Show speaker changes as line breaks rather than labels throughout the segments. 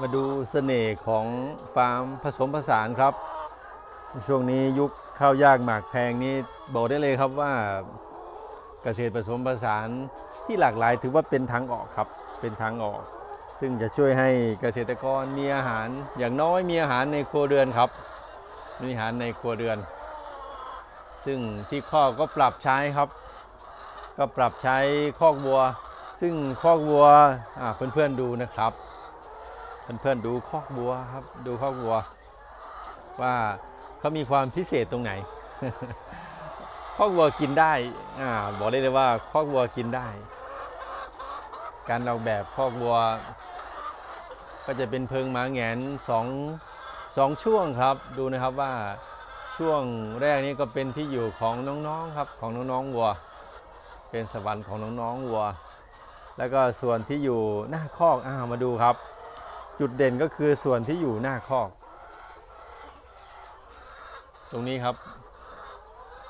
มาดูเสน่ห์ของฟาร์มผสมผสานครับ ช่วงนี้ยุคข้าวยากหมากแพงนี่บอกได้เลยครับว่าเกษตรผสมผสานที่หลากหลายถือว่าเป็นทางออกครับเป็นทางออก ซึ่งจะช่วยให้เกษตรกรมีอาหารอย่างน้อยมีอาหารในครัวเรือนครับมีอาหารในครัวเรือน ซึ่งที่ข้อก็ปรับใช้ครับ ก็ปรับใช้คอกวัว ซึ่งคอกวัวเพื่อนๆดูนะครับ เพื่อนๆดูคอกวัวครับดูคอกวัว ว่าเขามีความพิเศษตรงไหนคอกวัวกินได้อ่าบอกได้เลยว่าคอกวัวกินได้ การออกแบบคอกวัว ก็จะเป็นเพิงหมาแงนสองสองช่วงครับ ดูนะครับว่าช่วงแรกนี้ก็เป็นที่อยู่ของน้องๆครับของน้องๆวัว เป็นสวรรค์ของน้องๆวัว แล้วก็ส่วนที่อยู่หน้าคอกอ่ามาดูครับ จุดเด่นก็คือส่วนที่อยู่หน้าคอก ตรงนี้ครับ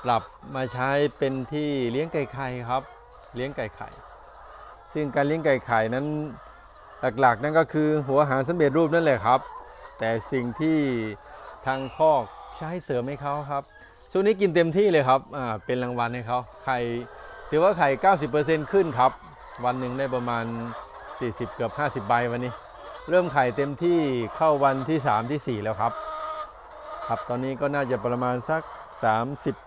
ปรับมาใช้เป็นที่เลี้ยงไก่ไข่ครับ เลี้ยงไก่ไข่ ซึ่งการเลี้ยงไก่ไข่นั้นหลักๆ นั่นก็คือหัวหารสำเร็จรูปนั่นแหละครับ แต่สิ่งที่ทางคอกใช้เสริมให้เขาครับช่วงนี้กินเต็มที่เลยครับอ่าเป็นรางวัลให้เขาไข่ถือว่าไข่ 90%ขึ้นครับ วันหนึ่งได้ประมาณ 40 เกือบ 50 ใบวันนี้ เริ่มไข่เต็มที่เข้าวันที่ 3 ที่ 4 แล้วครับ ครับตอนนี้ก็น่าจะประมาณสัก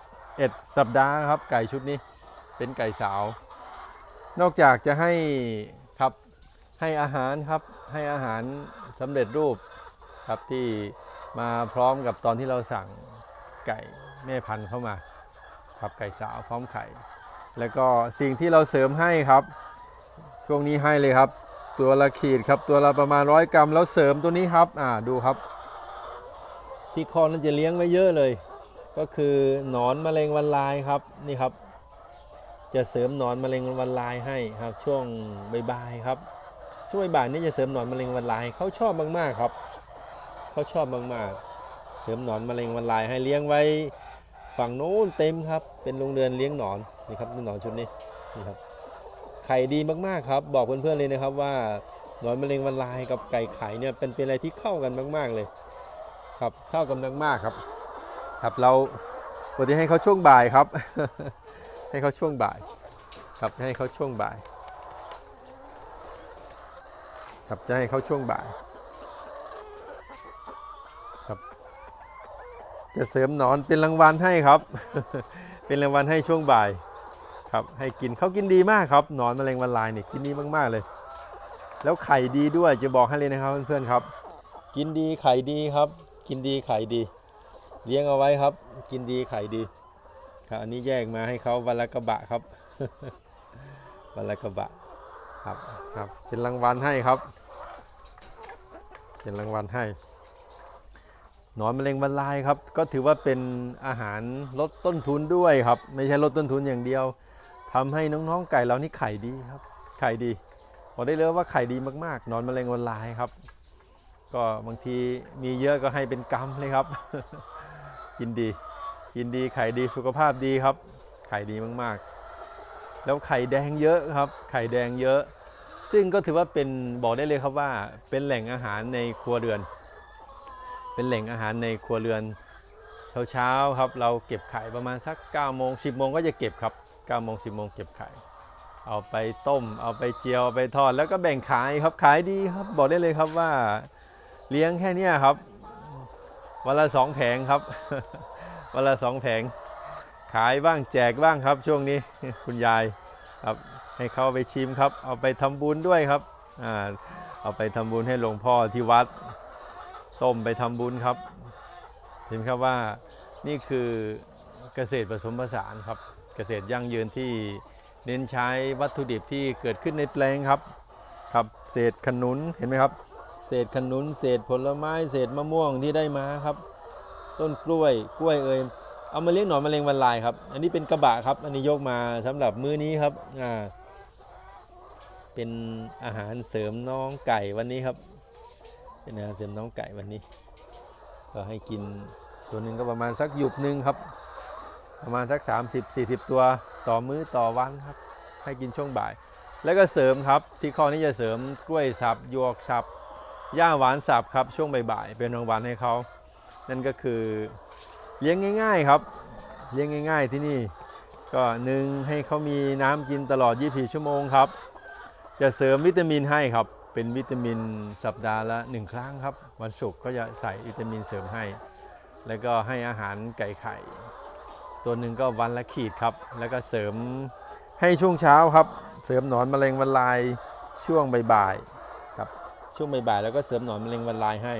31 สัปดาห์ครับ ไก่ชุดนี้เป็นไก่สาว นอกจากจะให้ครับให้อาหารครับให้อาหารสำเร็จรูปครับที่มาพร้อมกับตอนที่เราสั่งไก่แม่พันธุ์เข้ามาครับไก่สาวพร้อมไข่ แล้วก็สิ่งที่เราเสริมให้ครับ ช่วงนี้ให้เลยครับ ตัวละขีดครับตัวละประมาณร้อยกรัมแล้วเสริมตัวนี้ครับอ่าดูครับ ที่คอนั้นจะเลี้ยงไว้เยอะเลย ก็คือหนอนแมลงวันลายครับนี่ครับ จะเสริมหนอนแมลงวันลายให้ครับ ช่วงบ่ายๆครับ ช่วงบ่ายนี่จะเสริมหนอนแมลงวันลายเขาชอบมากๆครับเขาชอบมากๆ เสริมหนอนแมลงวันลายให้เลี้ยงไว้ฝั่งโน้นเต็มครับ เป็นโรงเรือนเลี้ยงหนอนนี่ครับหนอนชุดนี้นี่ครับ ไข่ดีมากๆครับ บอกเพื่อนๆเลยนะครับว่าหนอนมะเร็งวันลายกับไก่ไข่เนี่ยเป็นเป็นอะไรที่เข้ากันมาก ๆเลย ครับเข้ากันมากๆครับ ครับเราปกติให้เขาช่วงบ่ายครับ ให้เขาช่วงบ่าย ครับให้เขาช่วงบ่าย ครับจะให้เขาช่วงบ่ายครับจะเสริมหนอนเป็นรางวัลให้ครับ เป็นรางวัลให้ช่วงบ่าย ครับให้กินเขากินดีมากครับหนอนแมลงวันลายเนี่ยกินดีมากๆเลย แล้วไข่ดีด้วยจะบอกให้เลยนะครับเพื่อนๆครับ กินดีไข่ดีครับ กินดีไข่ดี เลี้ยงเอาไว้ครับ กินดีไข่ดีครับอันนี้แยกมาให้เขาวันละกระบะครับวันละกระบะครับครับเป็นรางวัลให้ครับ เป็นรางวัลให้หนอนแมลงวันลายครับ ก็ถือว่าเป็นอาหารลดต้นทุนด้วยครับ ไม่ใช่ลดต้นทุนอย่างเดียว ทำให้น้องๆไก่เรานี่ไข่ดีครับ ไข่ดีบอกได้เลยว่าไข่ดีมากๆ นอนแมลงวันลายครับ ก็บางทีมีเยอะก็ให้เป็นกรรมเลยครับกินดีกินดีไข่ดีสุขภาพดีครับ ไข่ดีมากๆ แล้วไข่แดงเยอะครับ ไข่แดงเยอะ ซึ่งก็ถือว่าเป็นบอกได้เลยครับว่า เป็นแหล่งอาหารในครัวเรือน เป็นแหล่งอาหารในครัวเรือนเช้าๆครับ เราเก็บไข่ประมาณสัก9โมง10โมงก็จะเก็บครับ 9โมง10โมงเก็บไข่ เอาไปต้ม เอาไปเจียวเอาไปทอดแล้วก็แบ่งขายครับขายดีครับบอกได้เลยครับว่าเลี้ยงแค่นี้ครับ วันละสองแผงครับ วันละสองแผง ขายบ้างแจกบ้างครับ ช่วงนี้คุณยายครับให้เขาไปชิมครับ เอาไปทำบุญด้วยครับอ่าเอาไปทำบุญให้หลวงพ่อที่วัด ต้มไปทำบุญครับ เห็นครับว่านี่คือเกษตรผสมผสานครับ เกษตรยั่งยืนที่เน้นใช้วัตถุดิบที่เกิดขึ้นในแปลงครับครับเศษขนุนเห็นไหมครับ เศษขนุน เศษผลไม้ เศษมะม่วงที่ได้มาครับ ต้นกล้วยกล้วยเอ่ยเอามาเลี้ยงหนอนมะเร็งวันลายครับ อันนี้เป็นกระบะครับ อันนี้ยกมาสำหรับมื้อนี้ครับอ่าเป็นอาหารเสริมน้องไก่วันนี้ครับ เป็นอาหารเสริมน้องไก่วันนี้ ก็ให้กินตัวหนึ่งก็ประมาณสักหยุบหนึ่งครับ ประมาณสัก 30-40 ตัวต่อมื้อต่อวันครับ ให้กินช่วงบ่าย แล้วก็เสริมครับที่ข้อนี้จะเสริมกล้วยสับหยวกสับหญ้าหวานสับครับช่วงบ่ายๆเป็นรางวัลให้เขานั่นก็คือเลี้ยงง่าย ๆครับ เลี้ยงง่าย ๆที่นี่ก็หนึ่งให้เขามีน้ำกินตลอด 24 ชั่วโมงครับ จะเสริมวิตามินให้ครับ เป็นวิตามินสัปดาห์ละ 1 ครั้งครับ วันศุกร์ก็จะใส่วิตามินเสริมให้ แล้วก็ให้อาหารไก่ไข่ ตัวหนึ่งก็วันละขีดครับ แล้วก็เสริมให้ช่วงเช้าครับ เสริมหนอนแมลงวันลายช่วงบ่ายๆครับช่วงบ่ายๆแล้วก็เสริมหนอนแมลงวันลายให้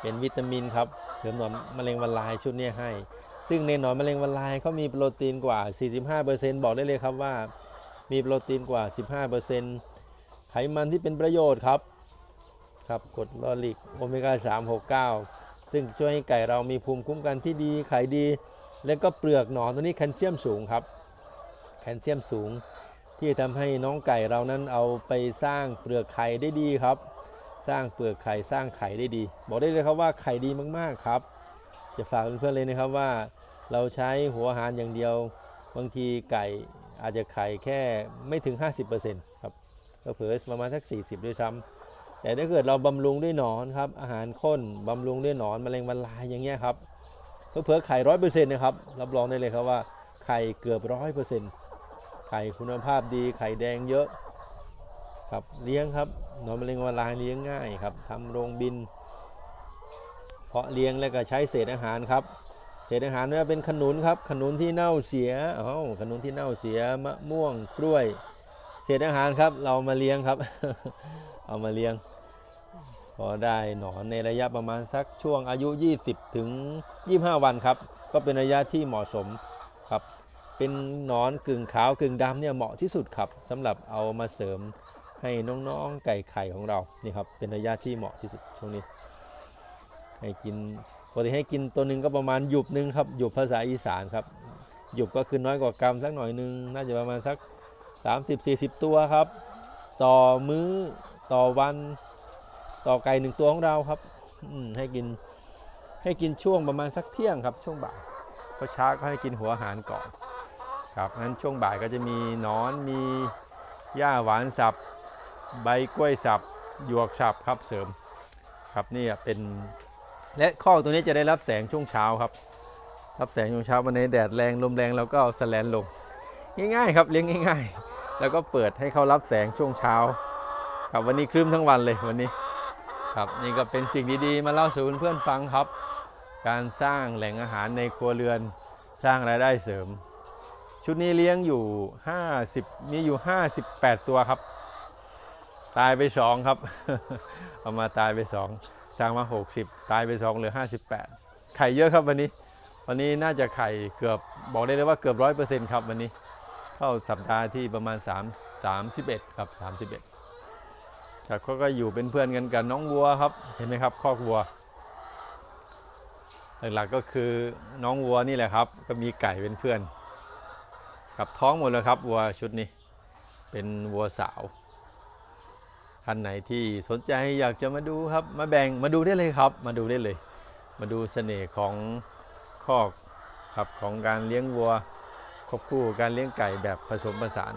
เป็นวิตามินครับเสริมหนอนแมลงวันลายชุดนี้ให้ ซึ่งในหนอนมะเร็งวันลายเขามีโปรตีนกว่า 45%บอกได้เลยครับว่า มีโปรตีนกว่า 15%ไขมันที่เป็นประโยชน์ครับครับกรดลอริกโอเมก้า3 6 9 ซึ่งช่วยให้ไก่เรามีภูมิคุ้มกันที่ดีไข่ดี แล้วก็เปลือกหนอนตัวนี้แคลเซียมสูงครับ แคลเซียมสูง ที่จะทำให้น้องไก่เรานั้นเอาไปสร้างเปลือกไข่ได้ดีครับ สร้างเปลือกไข่สร้างไข่ได้ดี บอกได้เลยครับว่าไข่ดีมากๆครับ จะฝากเพื่อนๆเลยนะครับว่า เราใช้หัวอาหารอย่างเดียว บางทีไก่อาจจะไข่แค่ไม่ถึง 50%ครับก็เผลอประมาณสัก 40 ด้วยซ้ำแต่ถ้าเกิดเราบำรุงด้วยหนอนครับอาหารข้นบำรุงด้วยหนอนแมลงวันลายอย่างเงี้ยครับ เผลอไข่ร้อยเปอร์เซ็นต์นะครับ รับรองได้เลยครับว่าไข่เกือบร้อยเปอร์เซ็นต์ไข่คุณภาพดีไข่แดงเยอะครับเลี้ยงครับหนอนแมลงวันลายเลี้ยงง่ายครับทำโรงบิน เพาะเลี้ยงแล้วก็ใช้เศษอาหารครับเศษอาหารไม่ว่าเป็นขนุนครับขนุนที่เน่าเสียอ้าขนุนที่เน่าเสียมะม่วงกล้วย เศษอาหารครับ เรามาเลี้ยงครับ เอามาเลี้ยง อได้หนอนในระยะประมาณสักช่วงอายุ 20 ถึง 25 วันครับ ก็เป็นระยะที่เหมาะสมครับ เป็นหนอนกึ่งขาวกึ่งดำเนี่ยเหมาะที่สุดครับสำหรับเอามาเสริมให้น้องๆไก่ไข่ของเรานี่ครับเป็นระยะที่เหมาะที่สุดช่วงนี้ ให้กินปกติให้กินตัวหนึ่งก็ประมาณหยุบหนึ่งครับหยุบภาษาอีสานครับหยุบก็คือน้อยกว่ากรัมสักหน่อยหนึงน่าจะประมาณสัก 30-40 ตัวครับ ต่อมื้อต่อวัน ต่อไก่หนึ่งตัวของเราครับอืให้กินให้กินช่วงประมาณสักเที่ยงครับ ช่วงบ่ายเพราะช้าก็ให้กินหัวอาหารก่อนครับงั้นช่วงบ่ายก็จะมีนอนมีหญ้าหวานสับ ใบกล้วยสับหยวกสับครับเสริมครับนี่เป็นและข้อตัวนี้จะได้รับแสงช่วงเช้าครับ รับแสงช่วงเช้าวันนี้แดดแรงลมแรงเราก็เอาสแลนลง ง่ายๆครับเลี้ยงง่าย ๆ แล้วก็เปิดให้เขารับแสงช่วงเช้า ครับวันนี้ครึ้มทั้งวันเลยวันนี้ ครับนี่ก็เป็นสิ่งดีๆ มาเล่าสู่เพื่อนฟังครับ การสร้างแหล่งอาหารในครัวเรือนสร้างรายได้เสริม ชุดนี้เลี้ยงอยู่ 50 มีอยู่ 58 ตัวครับ ตายไป 2 ครับ เอามาตายไป 2 สร้างมา 60 ตายไป 2 เหลือ 58 ไข่เยอะครับวันนี้ วันนี้น่าจะไข่เกือบบอกได้เลยว่าเกือบร้อยเปอร์เซ็นต์ครับวันนี้ เข้าสัปดาห์ที่ประมาณ 3 31 ครับ 31 ครับเขาก็อยู่เป็นเพื่อนกันกับน้องวัวครับ เห็นไหมครับคอกวัว หลักๆก็คือน้องวัวนี่แหละครับ ก็มีไก่เป็นเพื่อน กับท้องหมดแล้วครับวัวชุดนี้ เป็นวัวสาวท่านไหนที่สนใจอยากจะมาดูครับ มาแบ่งมาดูได้เลยครับ มาดูได้เลย มาดูเสน่ห์ของคอกครับของการเลี้ยงวัวควบคู่การเลี้ยงไก่แบบผสมผสาน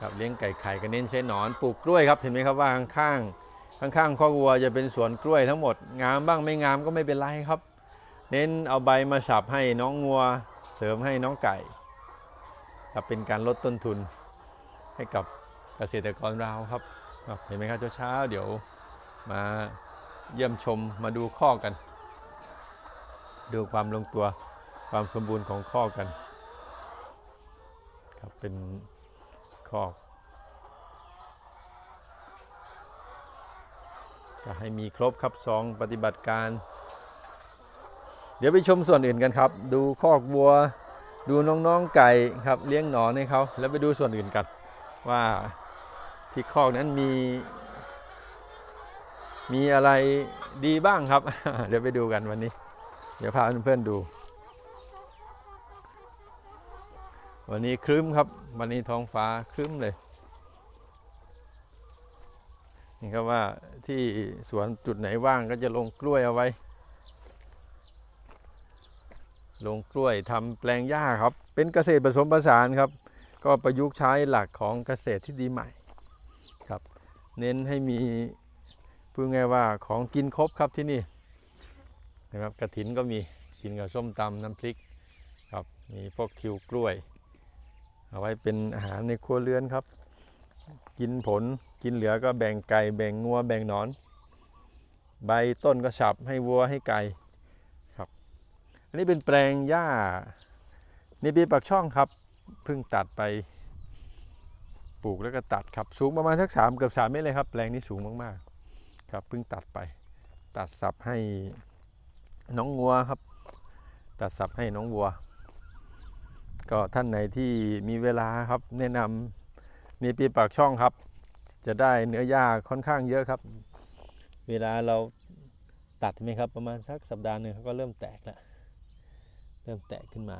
ครับเลี้ยงไก่ไข่ก็เน้นใช้หนอนปลูกกล้วยครับเห็นไหมครับว่าข้างๆข้างๆคอวัวจะเป็นสวนกล้วยทั้งหมดงามบ้างไม่งามก็ไม่เป็นไรครับ เน้นเอาใบมาสับให้น้องงัว เสริมให้น้องไก่ครับเป็นการลดต้นทุนให้กับเกษตรกรเราครับเห็นไหมครับเช้าๆเดี๋ยวมาเยี่ยมชมมาดูข้อกัน ดูความลงตัวความสมบูรณ์ของข้อกันครับเป็น คอก ก็ให้มีครบครับสองปฏิบัติการ เดี๋ยวไปชมส่วนอื่นกันครับ ดูคอกวัว ดูน้องๆไก่ครับเลี้ยงหนอนให้เขาแล้วไปดูส่วนอื่นกัน ว่าที่คอกนั้นมี มีอะไรดีบ้างครับ เดี๋ยวไปดูกันวันนี้ เดี๋ยวพาเพื่อนๆดู วันนี้ครึ้มครับ วันนี้ท้องฟ้าครึ้มเลย นี่ครับว่าที่สวนจุดไหนว่างก็จะลงกล้วยเอาไว้ ลงกล้วยทำแปลงหญ้าครับ เป็นเกษตรผสมผสานครับ ก็ประยุกต์ใช้หลักของเกษตรที่ดีใหม่ครับ เน้นให้มีพูดง่ายว่าของกินครบครับที่นี่นะครับกระถินก็มีกินกับส้มตำน้ำพริกครับมีพวกทิวกล้วย เอาไว้เป็นอาหารในครัวเรือนครับ กินผลกินเหลือก็แบ่งไก่แบ่งงัวแบ่งนอน ใบต้นก็ฉับให้วัวให้ไก่ครับ อันนี้เป็นแปลงหญ้าในปีปากช่องครับเพิ่งตัดไปปลูกแล้วก็ตัดครับสูงประมาณสักสามเกือบสามเมตรเลยครับแปลงนี้สูงมากๆ ครับเพิ่งตัดไปตัดสับให้น้องวัวครับ ตัดสับให้น้องวัว ก็ท่านไหนที่มีเวลาครับ แนะนำในปีปากช่องครับ จะได้เนื้อหญ้าค่อนข้างเยอะครับ เวลาเราตัดไหมครับประมาณสักสัปดาห์หนึ่งเขาก็เริ่มแตกแล้วเริ่มแตกขึ้นมา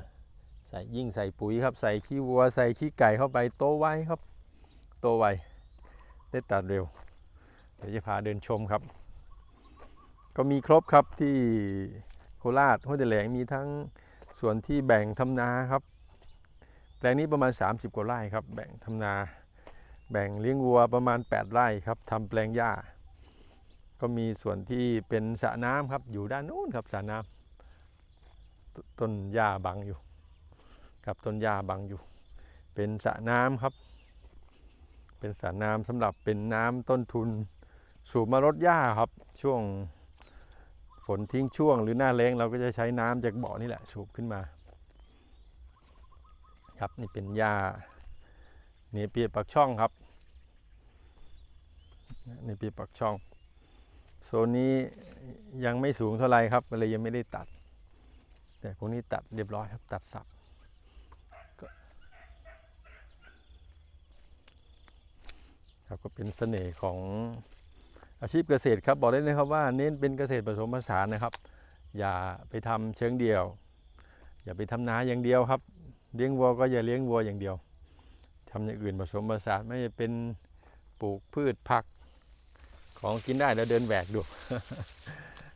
ใส่ยิ่งใส่ปุ๋ยครับ ใส่ขี้วัวใส่ขี้ไก่เข้าไปโตไวครับ โตไวได้ตัดเร็ว เดี๋ยวจะพาเดินชมครับ ก็มีครบครับที่โคราชห้วยแถลงมีทั้งส่วนที่แบ่งทำนาครับ แปลงนี้ประมาณ 30 กว่าไร่ครับ แบ่งทำนา แบ่งเลี้ยงวัวประมาณ 8 ไร่ครับทำแปลงหญ้า ก็มีส่วนที่เป็นสระน้ำครับ อยู่ด้านนู้นครับสระน้ำตต้นหญ้าบังอยู่ครับต้นหญ้าบังอยู่ เป็นสระน้ำครับ เป็นสระน้ำสำหรับเป็นน้ำต้นทุน สูบมารดหญ้าครับ ช่วงฝนทิ้งช่วงหรือหน้าแล้งเราก็จะใช้น้ำจากบ่อนี่แหละสูบขึ้นมา ครับนี่เป็นหญ้าเนเปียปักช่องครับเนเปียปักช่อง โซนนี้ยังไม่สูงเท่าไหร่ครับก็เลยยังไม่ได้ตัด แต่พวกนี้ตัดเรียบร้อยครับตัดสับครับก็เป็นเสน่ห์ของอาชีพเกษตรครับบอกได้เลยครับว่าเน้นเป็นเกษตรผสมผสานนะครับ อย่าไปทำเชิงเดียว อย่าไปทำนาอย่างเดียวครับ เลี้ยงวัวก็อย่าเลี้ยงวัวอย่างเดียวทำอย่างอื่นผสมผสานไม่เป็นปลูกพืชผักของกินได้แล้วเดินแหวกดู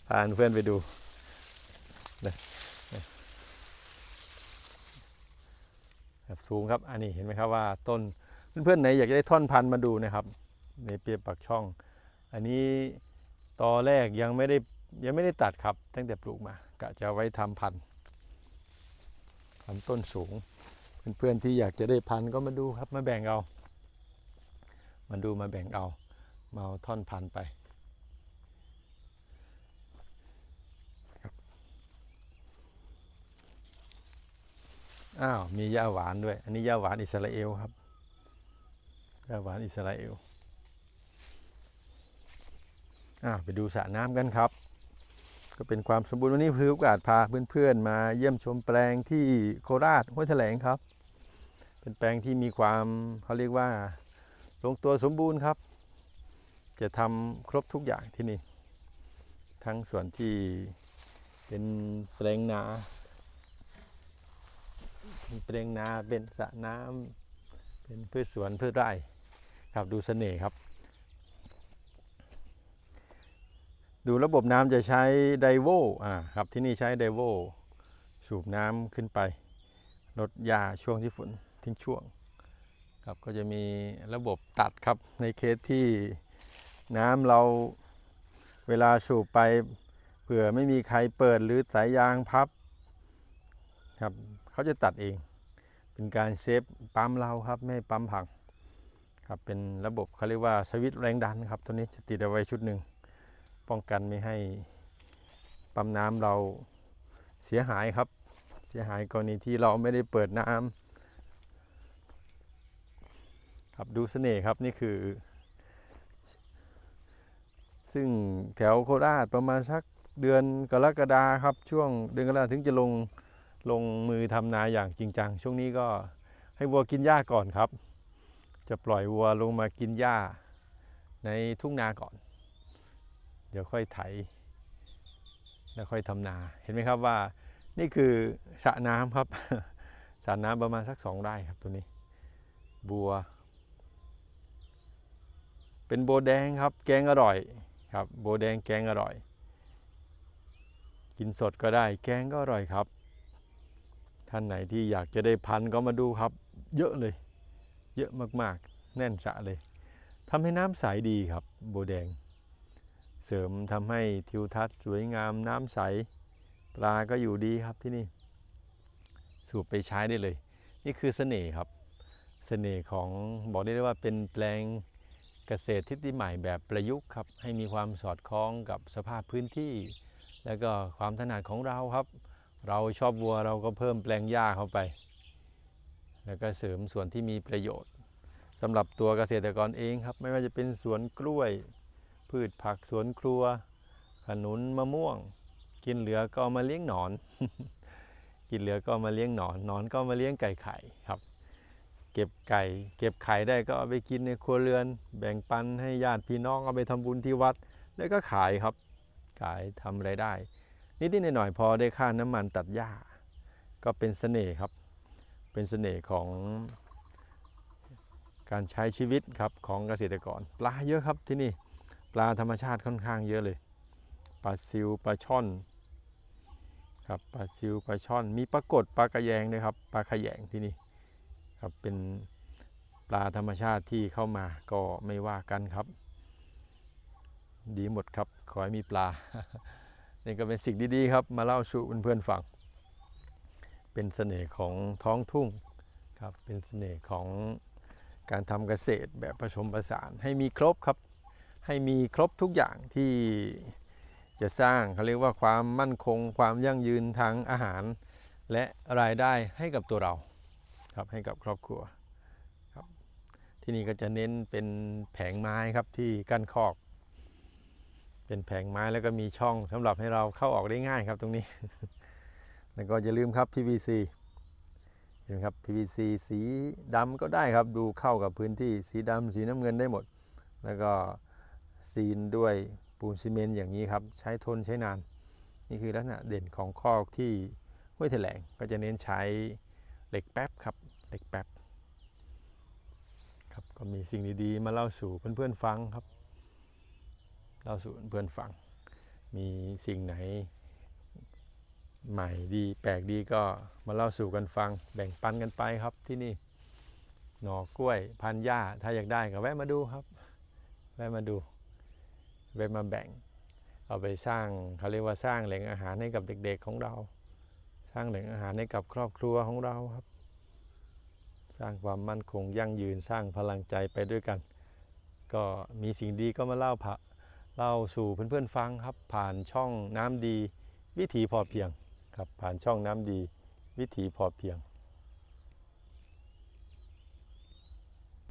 พาเพื่อนไปดูแบบสูงครับ อันนี้เห็นไหมครับว่าต้นเพื่อนๆไหนอยากจะได้ท่อนพันธุ์มาดูนะครับ ในเปียปักช่อง อันนี้ตอแรกยังไม่ได้ยังไม่ได้ตัดครับ ตั้งแต่ปลูกมากะจะไว้ทำพันธุ์ ทำต้นสูง เพื่อนๆที่อยากจะได้พันธุ์ก็มาดูครับมาแบ่งเอา มาดูมาแบ่งเอามาเอาท่อนพันธุ์ไปอ้าวมีย่าหวานด้วย อันนี้ย่าหวานอิสราเอลครับย่าหวานอิสราเอลอ่าไปดูสระน้ำกันครับ ก็เป็นความสมบูรณ์วันนี้คือโอกาสพาเพื่อนๆมาเยี่ยมชมแปลงที่โคราชห้วยแถลงครับ เป็นแปลงที่มีความเขาเรียกว่า ลงตัวสมบูรณ์ครับ จะทำครบทุกอย่างที่นี่ ทั้งส่วนที่เป็นแปลงนาเป็นแปลงนาเป็นสระน้ำเป็นพืชสวนพืชไร่ครับดูเสน่ห์ครับ ดูระบบน้ำจะใช้ไดโวอ่าครับที่นี่ใช้ไดโวสูบน้ำขึ้นไป ลดยาช่วงที่ฝนทิ้งช่วงครับก็จะมีระบบตัดครับในเคสที่น้ำเราเวลาสูบไปเผื่อไม่มีใครเปิดหรือสายยางพับครับเขาจะตัดเอง เป็นการเซฟปั๊มเราครับไม่ปั๊มพังครับเป็นระบบเขาเรียกว่าสวิตช์แรงดันครับตัวนี้จะติดเอาไว้ชุดหนึ่ง ป้องกันไม่ให้ปั๊มน้ำเราเสียหายครับ เสียหายกรณีที่เราไม่ได้เปิดน้ำครับดูเสน่ห์ครับนี่คือ ซึ่งแถวโคราชประมาณสักเดือนกรกฎาครับช่วงเดือนกรกฎาถึงจะลงลงมือทำนาอย่างจริงจัง ช่วงนี้ก็ให้วัวกินหญ้าก่อนครับ จะปล่อยวัวลงมากินหญ้าในทุ่งนาก่อน เดี๋ยวค่อยไถ แล้วค่อยทำนา เห็นไหมครับว่านี่คือสระน้ำครับสระน้ำประมาณสักสองไร่ครับตัวนี้ บัว เป็นโบแดงครับ แกงอร่อยครับ โบแดงแกงอร่อย กินสดก็ได้ แกงก็อร่อยครับ ท่านไหนที่อยากจะได้พันก็มาดูครับ เยอะเลย เยอะมากๆ แน่นสะเลยทำให้น้ำใสดีครับ โบแดง เสริมทำให้ทิวทัศน์สวยงามน้ำใส ปลาก็อยู่ดีครับที่นี่ สูบไปใช้ได้เลย นี่คือเสน่ห์ครับ เสน่ห์ของบอกได้เลยว่าเป็นแปลงเกษตรทิศใหม่แบบประยุกต์ครับ ให้มีความสอดคล้องกับสภาพพื้นที่ แล้วก็ความถนัดของเราครับ เราชอบวัวเราก็เพิ่มแปลงหญ้าเข้าไป แล้วก็เสริมส่วนที่มีประโยชน์สำหรับตัวเกษตรกรเองครับ ไม่ว่าจะเป็นสวนกล้วย พืชผักสวนครัว ขนุนมะม่วง กินเหลือก็ามาเลี้ยงหนอน กินเหลือก็ามาเลี้ยงหนอนหนอนก็มาเลี้ยงไก่ไข่ครับ เก็บไก่ เก็บไข่ได้ก็เอาไปกินในครัวเรือน แบ่งปันให้ญาติพี่น้องเอาไปทำบุญที่วัด แล้วก็ขายครับ ขายทำไรายได้ นิดๆหน่อยๆพอได้ค่าน้ำมันตัดหญ้า ก็เป็นเสน่ห์ครับ เป็นเสน่ห์ของการใช้ชีวิตครับของเกษตรกร ปลาเยอะครับที่นี่ ปลาธรรมชาติค่อนข้างเยอะเลย ปลาซิวปลาช่อนครับปลาซิวปลาช่อน มีปลากดปลากระแยงด้วยครับปลาขยงที่นี่ครับเป็นปลาธรรมชาติที่เข้ามาก็ไม่ว่ากันครับ ดีหมดครับขอให้มีปลา นี่ก็เป็นสิ่งดีๆครับ มาเล่าสู่เพื่อนๆฟังเป็นเสน่ห์ของท้องทุ่งครับเป็นเสน่ห์ของการทำเกษตรแบบผสมผสานให้มีครบครับ ให้มีครบทุกอย่างที่จะสร้างเขาเรียกว่าความมั่นคง ความยั่งยืนทางอาหาร และรายได้ให้กับตัวเราครับให้กับครอบครัวครับที่นี่ก็จะเน้นเป็นแผงไม้ครับที่กั้นคอก เป็นแผงไม้แล้วก็มีช่องสำหรับให้เราเข้าออกได้ง่ายครับตรงนี้ แล้วก็อย่าลืมครับ PVC เห็นครับ PVC สีดำก็ได้ครับดูเข้ากับพื้นที่สีดำสีน้ำเงินได้หมด แล้วก็ ซีนด้วยปูนซีเมนต์อย่างนี้ครับ ใช้ทนใช้นาน นี่คือลักษณะเด่นของคอกที่ห้วยแถลงก็จะเน้นใช้เหล็กแป๊บครับเหล็กแป๊บครับก็มีสิ่งดีๆ มาเล่าสู่เพื่อนๆฟังครับเล่าสู่เพื่อนๆฟัง มีสิ่งไหนใหม่ดีแปลกดีก็มาเล่าสู่กันฟัง แบ่งปันกันไปครับที่นี่หน่อกล้วยพันหญ้าถ้าอยากได้ก็แวะมาดูครับ แวะมาดู แวะมาแบ่ง เอาไปสร้างเขาเรียกว่าสร้างแหล่งอาหารให้กับเด็ก ๆของเรา สร้างแหล่งอาหารให้กับครอบครัวของเราครับ สร้างความมั่นคงยั่งยืนสร้างพลังใจไปด้วยกัน ก็มีสิ่งดีก็มาเล่าผะเล่าสู่เพื่อนๆฟังครับ ผ่านช่องน้ำดี วิถีพอเพียงครับผ่านช่องน้ำดี วิถีพอเพียง